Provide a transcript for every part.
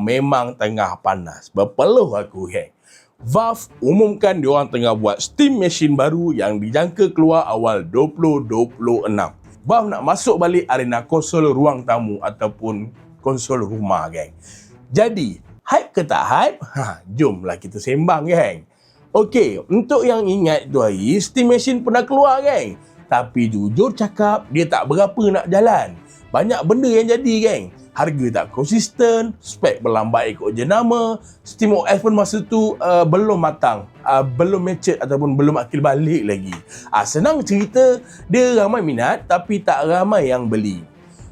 memang tengah panas. Berpeluh aku, geng. Valve umumkan diorang tengah buat Steam Machine baru yang dijangka keluar awal 2026. Valve nak masuk balik arena konsol ruang tamu ataupun konsol rumah, geng. Jadi, hype ke tak hype? Ha, jomlah kita sembang, geng. Okey, untuk yang ingat tu hari, Steam Machine pernah keluar, geng. Tapi jujur cakap, dia tak berapa nak jalan. Banyak benda yang jadi, geng harga tak konsisten, spek berlambat ikut jenama, SteamOS pun masa tu uh, belum matang, uh, belum mature ataupun belum akil balik lagi. Uh, senang cerita, dia ramai minat tapi tak ramai yang beli.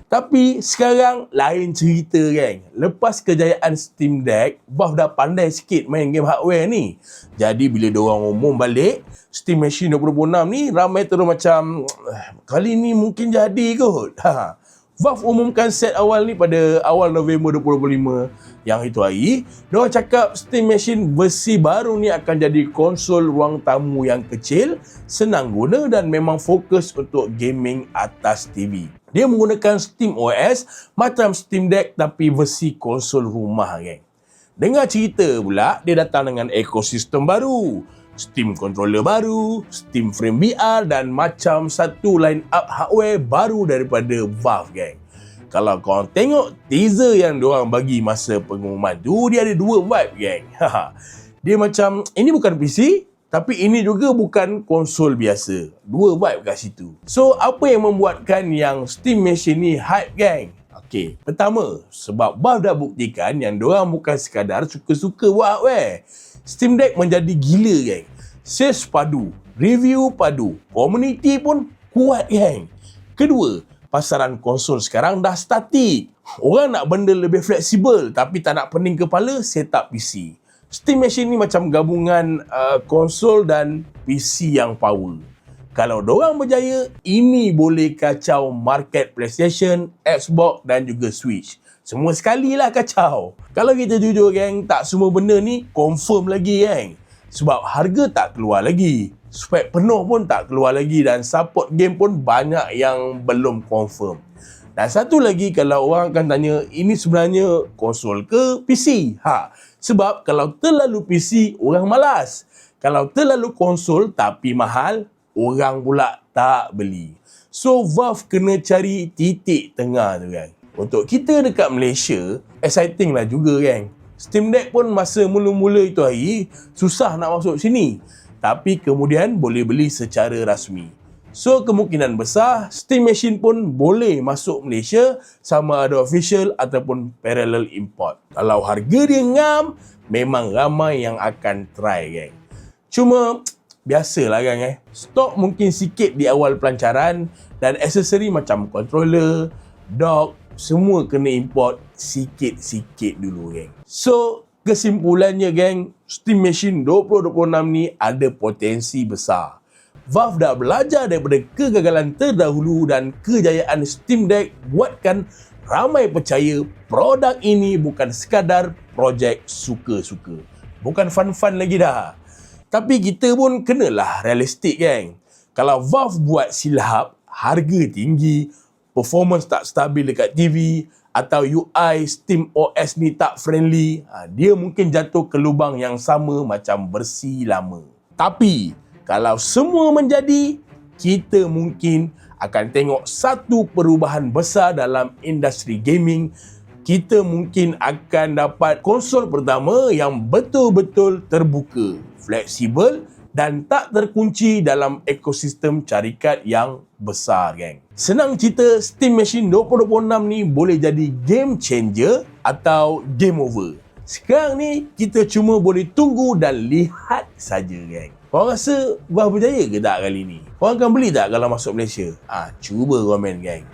Tapi sekarang lain cerita kan. Lepas kejayaan Steam Deck, Valve dah pandai sikit main game hardware ni. Jadi bila diorang umum balik, Steam Machine 2026 ni ramai terus macam eh, kali ni mungkin jadi kot. Ha. Valve umumkan set awal ni pada awal November 2025 yang itu hari. Diorang cakap Steam Machine versi baru ni akan jadi konsol ruang tamu yang kecil, senang guna dan memang fokus untuk gaming atas TV. Dia menggunakan Steam OS macam Steam Deck tapi versi konsol rumah geng. Dengar cerita pula, dia datang dengan ekosistem baru. Steam controller baru, Steam Frame VR dan macam satu line up hardware baru daripada Valve gang. Kalau kau tengok teaser yang diorang bagi masa pengumuman tu, dia ada dua vibe gang. dia macam, ini bukan PC, tapi ini juga bukan konsol biasa. Dua vibe kat situ. So, apa yang membuatkan yang Steam Machine ni hype gang? Okay, pertama, sebab Valve dah buktikan yang diorang bukan sekadar suka-suka buat hardware. Steam Deck menjadi gila geng. Sales padu, review padu, community pun kuat geng. Kedua, pasaran konsol sekarang dah statik. Orang nak benda lebih fleksibel tapi tak nak pening kepala, setup PC. Steam Machine ni macam gabungan uh, konsol dan PC yang power. Kalau dorang berjaya, ini boleh kacau market PlayStation, Xbox dan juga Switch. Semua sekali lah kacau. Kalau kita jujur geng, tak semua benda ni confirm lagi geng. Sebab harga tak keluar lagi. Spek penuh pun tak keluar lagi dan support game pun banyak yang belum confirm. Dan satu lagi kalau orang akan tanya, ini sebenarnya konsol ke PC? Ha, sebab kalau terlalu PC, orang malas. Kalau terlalu konsol tapi mahal, orang pula tak beli. So Valve kena cari titik tengah tu kan. Untuk kita dekat Malaysia, exciting lah juga kan. Steam Deck pun masa mula-mula itu hari, susah nak masuk sini. Tapi kemudian boleh beli secara rasmi. So kemungkinan besar, Steam Machine pun boleh masuk Malaysia sama ada official ataupun parallel import. Kalau harga dia ngam, memang ramai yang akan try geng. Cuma, biasalah kan eh. Stok mungkin sikit di awal pelancaran dan aksesori macam controller, dock, semua kena import sikit-sikit dulu geng. So, kesimpulannya geng, Steam Machine 2026 ni ada potensi besar. Valve dah belajar daripada kegagalan terdahulu dan kejayaan Steam Deck buatkan ramai percaya produk ini bukan sekadar projek suka-suka. Bukan fun-fun lagi dah. Tapi kita pun kenalah realistik geng. Kalau Valve buat silap, harga tinggi, performance tak stabil dekat TV atau UI Steam OS ni tak friendly, ha, dia mungkin jatuh ke lubang yang sama macam bersih lama. Tapi kalau semua menjadi, kita mungkin akan tengok satu perubahan besar dalam industri gaming. Kita mungkin akan dapat konsol pertama yang betul-betul terbuka, fleksibel dan tak terkunci dalam ekosistem carikat yang besar, geng. Senang cerita, Steam Machine 2026 ni boleh jadi game changer atau game over. Sekarang ni, kita cuma boleh tunggu dan lihat saja, geng. Korang rasa Valve berjaya ke tak kali ni? Korang akan beli tak kalau masuk Malaysia? Ah, cuba komen, geng.